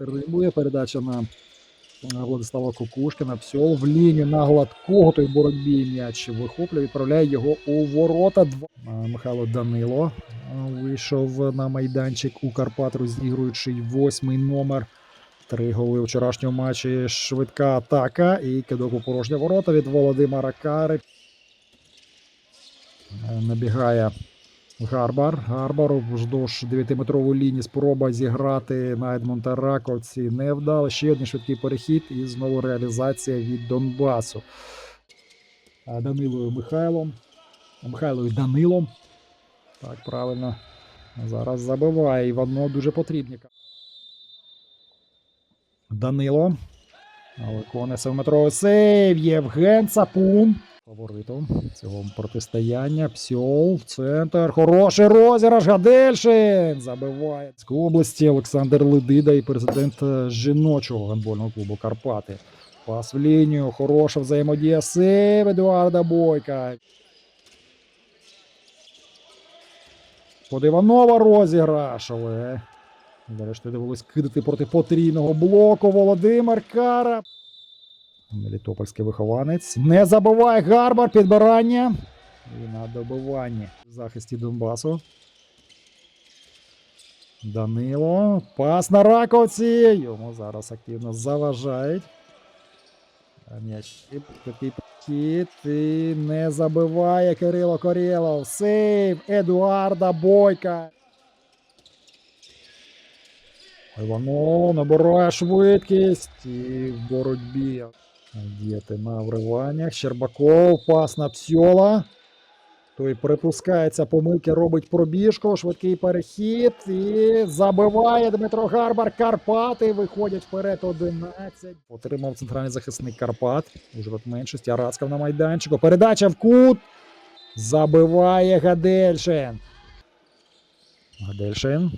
Римує передача на Владислава Кукушкина. Псьол в лінію на гладкого той боротьбі м'яч вихоплює, відправляє його у ворота. Михайло Данило вийшов на майданчик у Карпат, розігруючий восьмий номер. Три голи у вчорашньому матчі. Швидка атака і кидок у порожнє ворота від Володимира Кари. Е, Набігає Гарбар. Гарбар вздовж 9-метрової лінії спроба зіграти на Едмонта Раковці не вдало. Ще один швидкий перехід і знову реалізація від Донбасу. А Данилою Михайлом. Михайлою Данилом. Так, правильно. Зараз забиває. І воно дуже потрібні. Данило. Виконує семиметровий сейв. Євген Цапун. Фаворитом цього протистояння. Псьол центр. Хороший розіграш. Гадельшин забиває. З області Олександр Ледида і президент е, жіночого гандбольного клубу Карпати. Пас в лінію. Хороша взаємодія. Сейв Едуарда Бойка. Под Іванова розіграш, але зрештою довелось кидати проти потрійного блоку Володимир Кара. Мелітопольський вихованець. Не забуває Гарбар підбирання. І на добиванні в захисті Донбасу. Данило. Пас на раковці. Йому зараз активно заважають. М'яч такий. І не забиває Кирило Корєлов. Сейв Едуарда Бойка. Іванов набирає швидкість і в боротьбі. Діяти на вриваннях. Щербаков, пас на Псьола. Той припускається помилки, робить пробіжку, швидкий перехід і забиває Дмитро Гарбар. Карпати виходять вперед 11. Отримав центральний захисник Карпат. В меншості. Арацкав на майданчику. Передача в кут. Забиває Гадельшин. Гадельшин.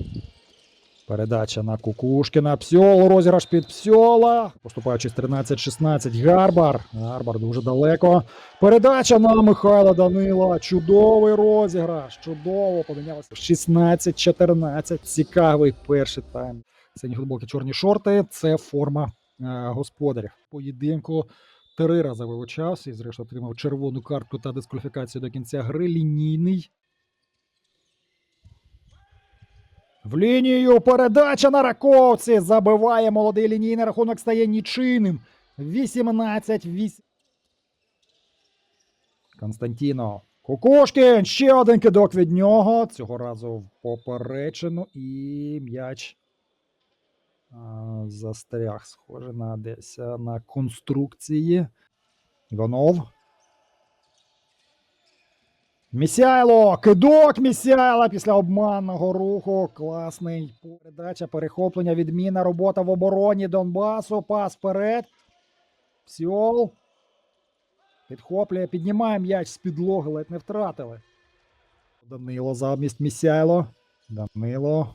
Передача на Кукушкіна. Псьол, розіграш під Псьола. Поступаючись 13-16. Гарбар. Гарбар дуже далеко. Передача на Михайла Данила. Чудовий розіграш. Чудово. Помінялося 16-14. Цікавий перший тайм. Сині футболки, чорні шорти. Це форма е, господарів. Поєдинку три рази вилучався і, зрештою, отримав червону картку та дискваліфікацію до кінця гри. Лінійний. В лінію передача на раковці. Забиває молодий лінійний рахунок стає нічийним. 18-8. Константіно. Кукушкін. Ще один кидок від нього. Цього разу в поперечину. І м'яч застряг. Схоже на десь на конструкції. Іванов. Місяйло! Кидок Місяйла після обманного руху. Класний передача, перехоплення, відміна, робота в обороні Донбасу. Пас вперед. Псьол. Підхоплює, піднімає м'яч з підлоги, ледь не втратили. Данило замість Місяйло. Данило.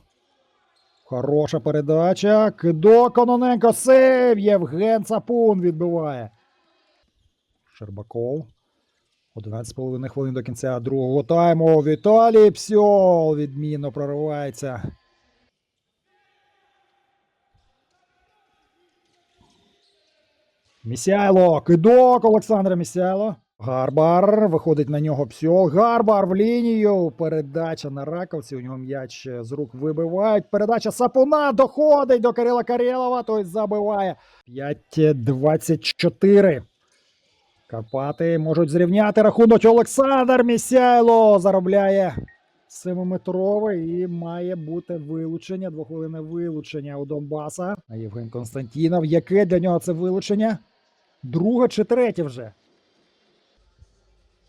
Хороша передача. Кидок Кононенко. Сейв. Євген Цапун відбиває. Щербаков. 11,5 хвилин до кінця другого тайму. Віталій Псьол відмінно проривається. Місяйло. Кидок Олександра Місяйло. Гарбар. Виходить на нього Псьол. Гарбар в лінію. Передача на раковці. У нього м'яч з рук вибивають. Передача Сапуна доходить до Кирила Карєлова. Той забиває. 5-24. Карпати можуть зрівняти рахунок. Олександр Місяйло заробляє семиметровий і має бути вилучення. Двохвилинне вилучення у Донбаса. А Євген Константінов. Яке для нього це вилучення? Друге чи третє вже?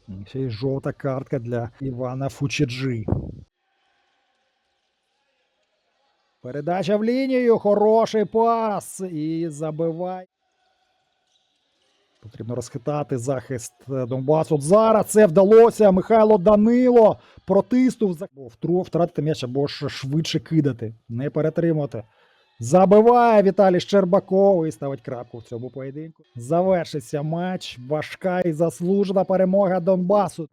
І Ще й жовта картка для Івана Фучеджі. Передача в лінію. Хороший пас. І забиває. Потрібно розхитати захист е, Донбасу. От зараз це вдалося. Михайло Данило протиснув Втру втратити м'яч або ж швидше кидати, не перетримувати. Забиває Віталій Щербаков і ставить крапку в цьому поєдинку. Завершиться матч. Важка і заслужена перемога Донбасу.